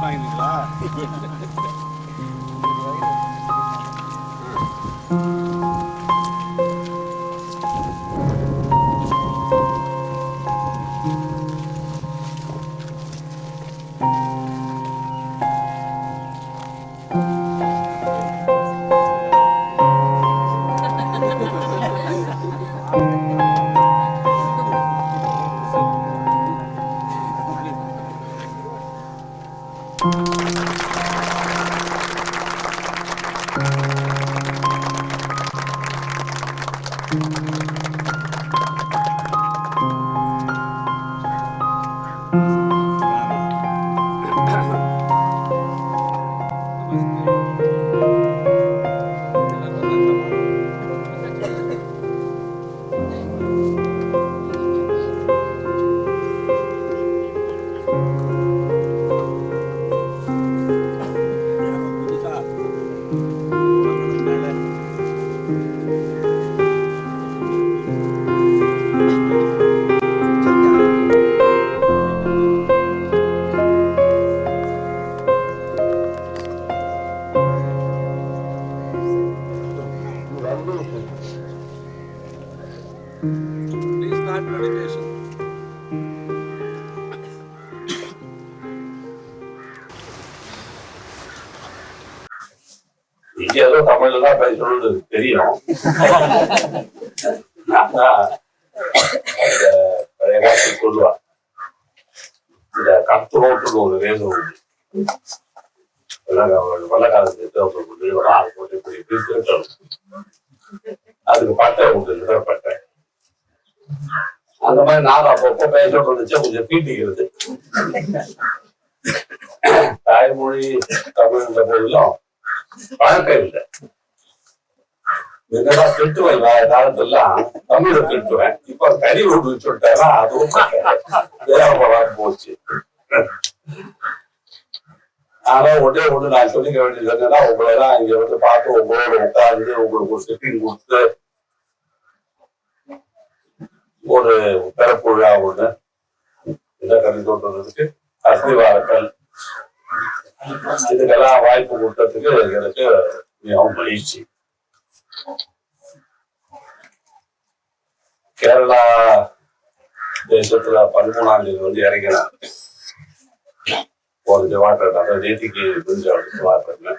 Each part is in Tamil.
Finally live. ஏதோ தமிழ்ல தான் பேசணும்னு தெரியும். இந்த பழைய காலத்தில் சொல்லுவா இந்த கத்துரோட்டுன்னு ஒரு வேதம் உண்டு வல்ல காலத்துக்கு அது போட்டு இப்படி இப்படி திருத்தணும். அதுக்கு பட்டை உண்டு நிற பட்டை. அந்த மாதிரி நான் அப்பப்போ பேசணும்னு இருந்துச்சு கொஞ்சம் பீட்டிக்கிறது. தாய்மொழி தமிழ்ன்ற பொருளும் பழக்கம் இல்லை. இதெல்லாம் திட்டுவேன் நான் காலத்தெல்லாம் தமிழ திட்டுவேன். இப்ப கறி விட்டு சொல்லிட்டேன்னா அதுவும் தேவைப்படாம போச்சு? ஆனா ஒன்றே ஒண்ணு நான் சொல்லிக்க வேண்டியது என்னன்னா உங்களை எல்லாம் இங்க வந்து பார்த்து உங்களோட உட்கார்ந்து உங்களுக்கு ஒரு செட்டிங் கொடுத்து ஒரு பிறப்பு விழா ஒண்ணு இந்த கல்வி தோன்றதுக்கு அஸ்திவாரங்கள் இதுக்கெல்லாம் வாய்ப்பு கொடுத்ததுக்கு எனக்கு மிகவும் மகிழ்ச்சி. கேரளா தேசத்துல பதிமூணாம் தேதி வந்து இறங்கினாங்க ஒரு ஜவாட்டர் அதாவது நேத்திக்கு முடிஞ்ச ஜவாட்டர்ல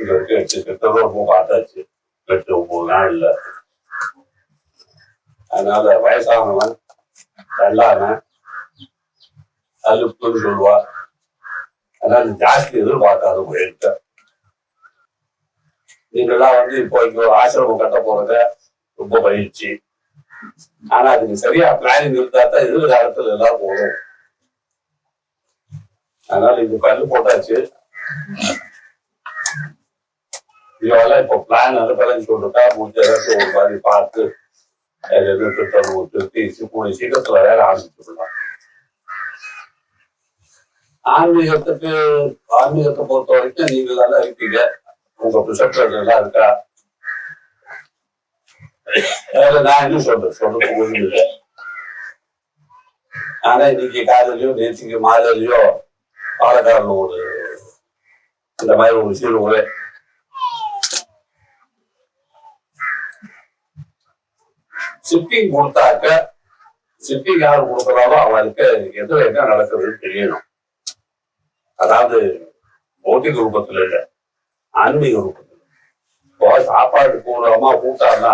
இது வரைக்கும் எட்டு கிட்ட பார்த்தாச்சு. எட்டு ஒன்பது நாள் இல்ல. அதனால வயசானவன் நல்லானவன் அலுப்புன்னு சொல்லுவா. அதனால ஜாஸ்தி எதிர்பார்க்காத போயிட்ட நீங்கெல்லாம் வந்து இப்போ இங்க ஒரு ஆசிரமம் கட்ட போறத ரொம்ப பயிற்சி ஆனா அதுக்கு சரியா பிளானிங் இருந்தா தான் எதிர்காலத்துல எல்லாம் போகும். அதனால இது கல்லு போட்டாச்சு. இதெல்லாம் இப்போ பிளான் அனுப்பலன்னு சொல்லிட்டா முடிஞ்ச அளவுக்கு ஒரு மாதிரி பார்த்து அது திருத்தி கூடிய சீக்கிரத்துல வேலை ஆரம்பிச்சுக்கலாம். ஆன்மீகத்துக்கு ஆன்மீகத்தை பொறுத்த வரைக்கும் நீங்க தானே இருக்கீங்க. உங்க ப்ரிசப்டர் எல்லாம் இருக்கா? வேற நான் என்ன சொல்றேன் சொல்றது ஆனா இன்னைக்கு காலையிலயோ நேற்றுக்கு மாலையிலயோ பாலக்காரில் ஒரு இந்த மாதிரி ஒரு சீல் ஒரே. சிப்பிங் கொடுத்தாக்க சிப்பிங் யார் கொடுக்குறாரோ அவருக்கு எதுல என்ன நடக்குதுன்னு தெரியணும். அதாவது பௌத்திக ரூபத்துல இல்ல ஆன்மீக ரூபத்துல. இப்போ சாப்பாடு பூர்வமா கூட்டான்னா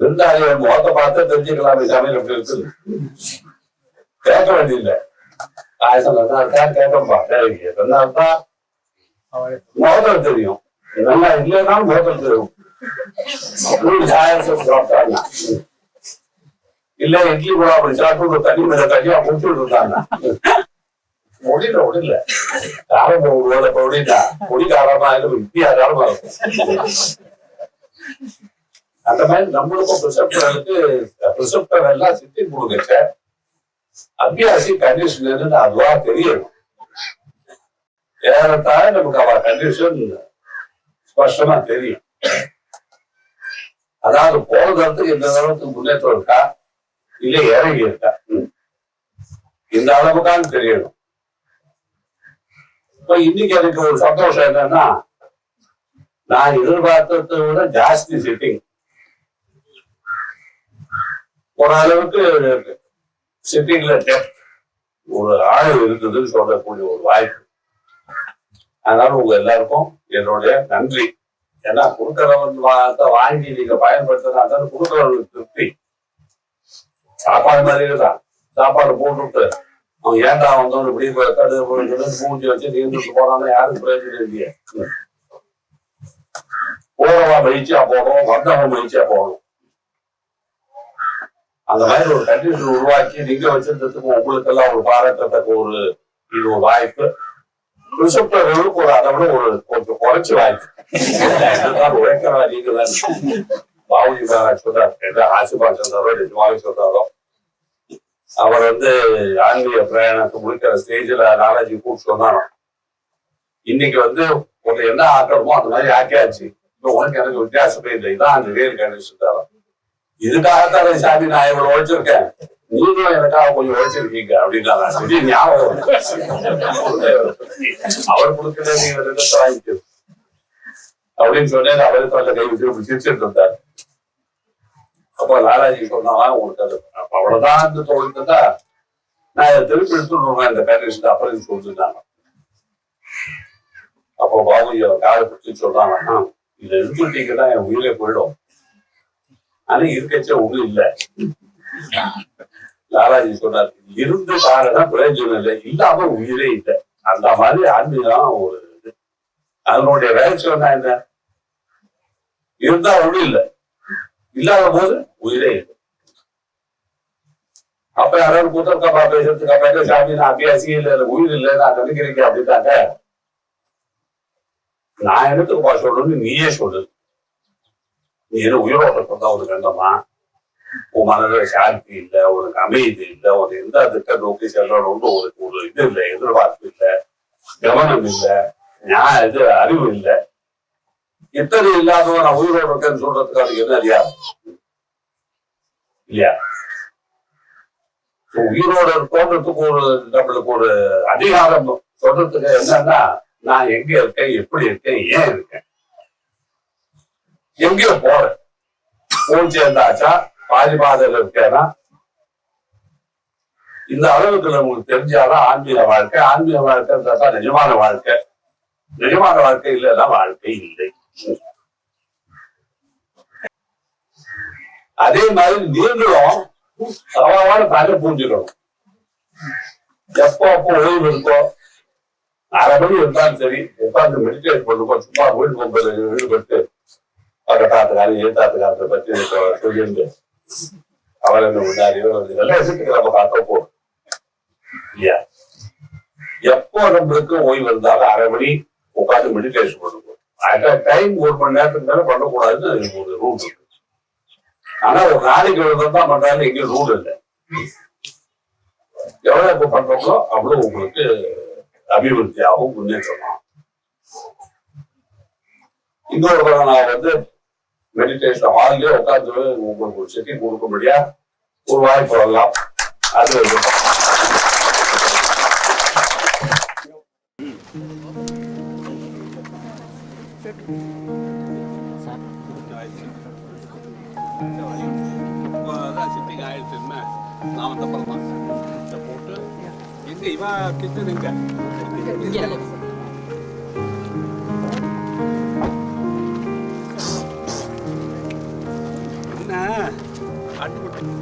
விருந்தாளிகள் முகத்தை பார்த்து தெரிஞ்சுக்கலாமே சமையல் எப்படி இருக்குது கேட்க வேண்டியதில்லை. காய்ச்சல் நல்லா கேட்கப்பா தேவைக்கு இருந்தால்தான் இருக்கா முகத்தில் தெரியும். நல்லா இல்லைனாலும் முகத்தில் தெரியும். சாப்பிட்டாங்க இல்ல இட்லி கூட அப்படி சாப்பிட்டு தண்ணி மேல தண்ணியா குடிச்சுட்டு இருந்தாங்க முடியல முடியல காரம் ஒரு பொடிட்டா பொடி காரமா இருக்கும் இட்லியா காரமா இருக்கும் அந்த மாதிரி நம்மளுக்கும் ப்ரிசெப்டர்களுக்கு ப்ரிசெப்டர் எல்லாம் சித்தி கொடுங்க அபியாசி கண்டிஷன் அதுவா தெரியணும் ஏறத்தாழ நமக்கு அவ கண்டிஷன் ஸ்பஷ்டமா தெரியும் அதாவது போன தரத்துக்கு இந்த தரத்துக்கு முன்னேற்றம் இருக்கா இல்ல இறங்கி இருக்கா இந்த அளவுக்கான்னு தெரியணும் இப்ப இன்னைக்கு எனக்கு ஒரு சந்தோஷம் என்னன்னா நான் எதிர்பார்த்ததை விட ஜாஸ்தி சிட்டிங் ஓரளவுக்கு சிட்டிங்ல டெப்த் ஒரு ஆழம் இருக்குதுன்னு சொல்லக்கூடிய ஒரு வாய்ப்பு. அதனால உங்க எல்லாருக்கும் என்னுடைய நன்றி. ஏன்னா கொடுக்கறவன் வாங்கி நீங்க பயன்படுத்தினா தான் கொடுக்கறவங்களுக்கு திருப்தி. சாப்பாடு மாதிரியே தான். சாப்பாடு போட்டுட்டு அவன் ஏன்டா வந்தவன் இப்படி போய் கடு மூஞ்சி வச்சு நீந்துட்டு போறான்னு யாரும் பிரயோஜனம் இல்லையே போறவா மகிழ்ச்சியா போகணும் வந்தவன் மகிழ்ச்சியா போகணும். அந்த மாதிரி ஒரு கண்டிஷன் உருவாக்கி நீங்க வச்சிருந்ததுக்கு உங்களுக்கு எல்லாம் ஒரு பாராட்டத்தக்க ஒரு இது ஒரு வாய்ப்பு. ரிசப்டர்களுக்கு ஒரு அதை விட ஒரு கொஞ்சம் குறைச்சி வாய்ப்பு. உழைக்கிறா நீங்க தான் பாபுஜி மகாராஜ் சொல்றாரு ஆசிபா சொன்னாரோ நிஜமாவே சொல்றாரோ அவர் வந்து ஆன்மீக பிரயாணத்தை முடிக்கிற ஸ்டேஜ்ல நாலேஜ் கூப்பிட்டு சொன்னாரோ இன்னைக்கு வந்து ஒரு என்ன ஆக்கணுமோ அந்த மாதிரி ஆக்கியாச்சு. இப்போ உனக்கு எனக்கு வித்தியாசமே இல்லை. இதான் அந்த வேறு கண்டிஷன் இதுக்காகத்தான் சாமி நான் இவ்வளவு உழைச்சிருக்கேன் நீங்களும் எனக்காக கொஞ்சம் உழைச்சிருக்கீங்க அப்படின்னா சரி ஞாபகம் அவர் கொடுக்கல நீங்க ரெண்டு அப்படின்னு சொன்னேன். அவருக்கு அந்த கை விட்டு சிரிச்சிட்டு இருந்தார். அப்ப லாலாஜி சொன்னாங்க உங்களுக்கு அது அப்ப அவ்வளவுதான் இந்த தொழில் நான் இதை திருப்பி எடுத்துருவேன் இந்த பேரண்ட்ஸ் அப்புறம் சொல்லிருந்தாங்க அப்போ பாபுஜி அவர் பிடிச்சி சொல்றாங்க இதை எடுத்துட்டீங்கன்னா என் உயிரே போயிடும். ஆனா இருக்கச்ச ஒண்ணும் இல்ல. லாலாஜி சொன்னார் இருந்து காரணம் பிரயோஜனம் இல்லை இல்லாம உயிரே இல்லை. அந்த மாதிரி ஆன்மீகம் ஒரு இது. அதனுடைய வேலை என்ன? இருந்தா ஒண்ணும் இல்லை. இல்லாத போது உயிரே இல்லை அப்ப யாராவது புத்தகப்பா பேசுறதுக்கு அப்ப எங்க சாமி நான் அபியாசி இல்ல இல்ல உயிர் இல்லை நான் நினைக்கிறீங்க அப்படின்னாக்க நான் எனக்கு சொல்லணும்னு நீயே சொல்லு. நீ என்ன உயிரோட இருந்தா ஒரு கண்டமா? உன் மனதில் சாந்தி இல்லை உனக்கு அமைதி இல்லை ஒரு எந்த திட்ட நோக்கி செல்லணும்னு ஒரு ஒரு இது இல்லை எதிர்பார்ப்பு இல்லை கவனம் இல்லை நான் இது அறிவு இல்லை. எத்தனை இல்லாதவன் நான் உயிரோட இருக்கேன்னு சொல்றதுக்கு என்ன அதிகாரம் இல்லையா? உயிரோட இருக்கோன்றதுக்கு ஒரு நம்மளுக்கு ஒரு அதிகாரம் சொல்றதுக்கு என்னன்னா நான் எங்க இருக்கேன் எப்படி இருக்கேன் ஏன் இருக்கேன்? எங்கேயோ போறேன். போன் சேர்ந்தாச்சா? பாதிபாதையில் இருக்கேனா? இருக்கேன்னா இந்த அளவுக்கு உங்களுக்கு தெரிஞ்சாதான் ஆன்மீக வாழ்க்கை. ஆன்மீக வாழ்க்கைன்றதா நிஜமான வாழ்க்கை. நிஜமான வாழ்க்கை இல்லைன்னா வாழ்க்கை இல்லை. அதே மாதிரி நீங்களும் சவாலான தானே புரிஞ்சுக்கணும். எப்போ அப்போ ஓய்வு இருக்கோ அரை மணி இருந்தாலும் சரி உட்காந்து மெடிடேட் பண்ணுவோம் சும்மா வீடு போகும்போது ஈடுபட்டு பக்கத்தாத்துக்காரி ஏத்தாத்துக்காரத்தை பத்தி சொல்லிட்டு அவர் என்ன முன்னாடியோ இதெல்லாம் எதுக்கு நம்ம காட்ட இல்லையா? எப்போ நம்மளுக்கு ஓய்வு இருந்தாலும் அரை மணி உட்காந்து மெடிடேஷன் பண்ணுவோம் டைம் ஒரு மணி நேரத்துக்கு மேல பண்ணக்கூடாதுன்னு ஒரு ரூல் இருக்கு ஆனா ஒரு நாளைக்கு ஒரு தான் பண்றாங்க எங்கேயும் ரூல் இல்லை. எவ்வளவு இப்ப பண்றோங்களோ அவ்வளவு உங்களுக்கு அபிவிருத்தியாகவும் முன்னேற்றமாகும். இன்னொரு நான் வந்து மெடிடேஷன் ஹால்லயே உட்காந்து உங்களுக்கு ஒரு செட்டிங் முடியா ஒரு வாய்ப்பு வரலாம். அது சிட்டிங் ஆயிடுச்சு என்ன நான் வந்தப்பறம் தான் இதை போட்டு எங்கே இவா கிச்சன் எங்கே என்ன அட்டுப்பட்டு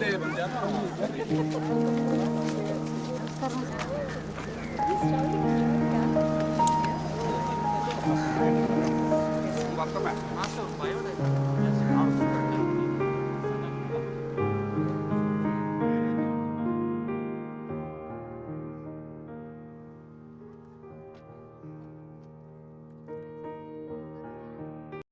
ਬੰਦੇ ਬੰਦਿਆ ਵਰਤਮਾ ਆਸੋ ਬਾਇਓ ਦੇ